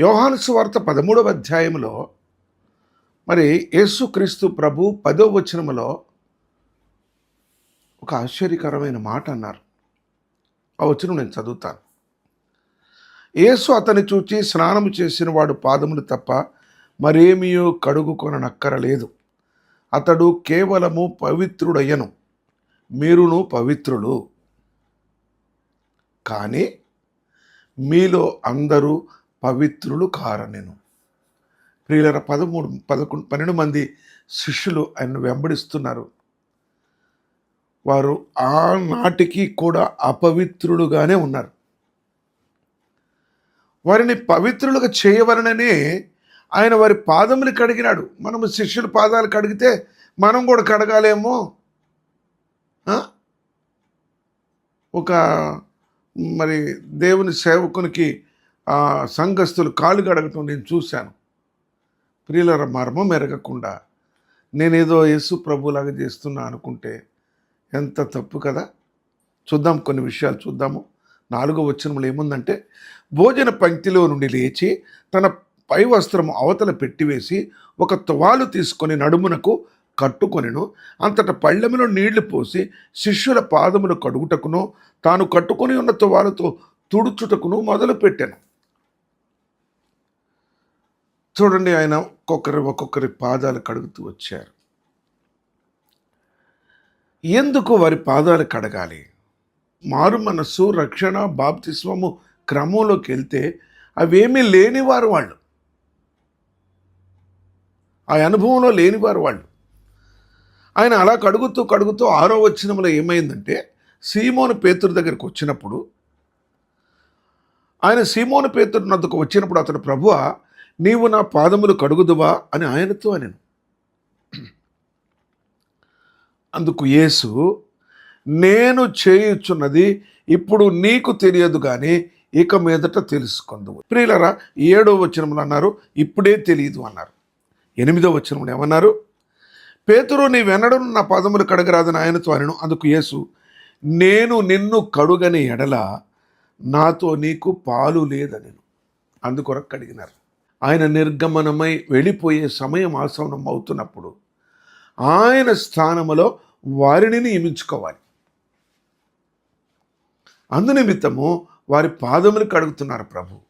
యోహాను సువార్త పదమూడవ అధ్యాయంలో మరి యేసుక్రీస్తు ప్రభు పదో వచనములో ఒక ఆశ్చర్యకరమైన మాట అన్నారు. ఆ వచనం నేను చదువుతాను. యేసు అతని చూచి స్నానము చేసిన వాడు పాదములు తప్ప మరేమియో కడుగుకొననక్కరలేదు. అతడు కేవలము పవిత్రుడయ్యను. మీరును పవిత్రులు. కానీ మీలో అందరూ పవిత్రులు కారనెను. ప్రియులర పదమూడు పదకొండు పన్నెండు మంది శిష్యులు ఆయన్ను వెంబడిస్తున్నారు. వారు ఆనాటికి కూడా అపవిత్రులుగానే ఉన్నారు. వారిని పవిత్రులుగా చేయవలననే ఆయన వారి పాదములు కడిగినాడు. మనము శిష్యుల పాదాలు కడిగితే మనం కూడా కడగాలేమో? ఒక మరి దేవుని సేవకునికి సంఘస్థులు కాలు కడగటం నేను చూశాను. ప్రియుల మర్మం ఎరగకుండా నేనేదో యేసు ప్రభులాగా చేస్తున్నా అనుకుంటే ఎంత తప్పు కదా? చూద్దాం కొన్ని విషయాలు చూద్దాము. నాలుగో వచనంలో ఏముందంటే భోజన పంక్తిలో నుండి లేచి తన పై వస్త్రము అవతల పెట్టివేసి ఒక తువాలు తీసుకొని నడుమునకు కట్టుకొనెను. అంతట పళ్ళెములో నీళ్ళు పోసి శిష్యుల పాదములు కడుగుటకును తాను కట్టుకొని ఉన్న తువాలతో తుడుచుటకును మొదలుపెట్టాను. చూడండి ఆయన ఒక్కొక్కరి ఒక్కొక్కరి పాదాలు కడుగుతూ వచ్చారు. ఎందుకు వారి పాదాలు కడగాలి? మారు మనస్సు రక్షణ బాప్తిస్వము క్రమంలోకి వెళ్తే అవేమీ లేనివారు వాళ్ళు. ఆ అనుభవంలో లేనివారు వాళ్ళు. ఆయన అలా కడుగుతూ కడుగుతూ ఆరో వచ్చినంలో ఏమైందంటే సీమోను పేతురు దగ్గరికి వచ్చినప్పుడు ఆయన సీమోను పేతురు నద్దకు వచ్చినప్పుడు అతడు ప్రభువ నీవు నా పాదములు కడుగుదువా అని ఆయనతో అని అందుకు యేసు నేను చేయుచున్నది ఇప్పుడు నీకు తెలియదు కానీ ఇక మీదట తెలుసుకుందువు ప్రియులరా ఏడో వచనములు అన్నారు ఇప్పుడే తెలియదు అన్నారు. ఎనిమిదో వచనములు ఏమన్నారు? పేతురు నీ వెనడం నా పదములు కడగరాదని ఆయనతో అనను. అందుకు యేసు నేను నిన్ను కడుగని ఎడల నాతో నీకు పాలు లేదని అందుకొరకు కడిగినారు ఆయన నిర్గమనమై వెళ్ళిపోయే సమయం ఆసవనం అవుతున్నప్పుడు ఆయన స్థానములో వారిని నియమించుకోవాలి. అందునిమిత్తము వారి పాదములు కడుగుతున్నారు ప్రభు.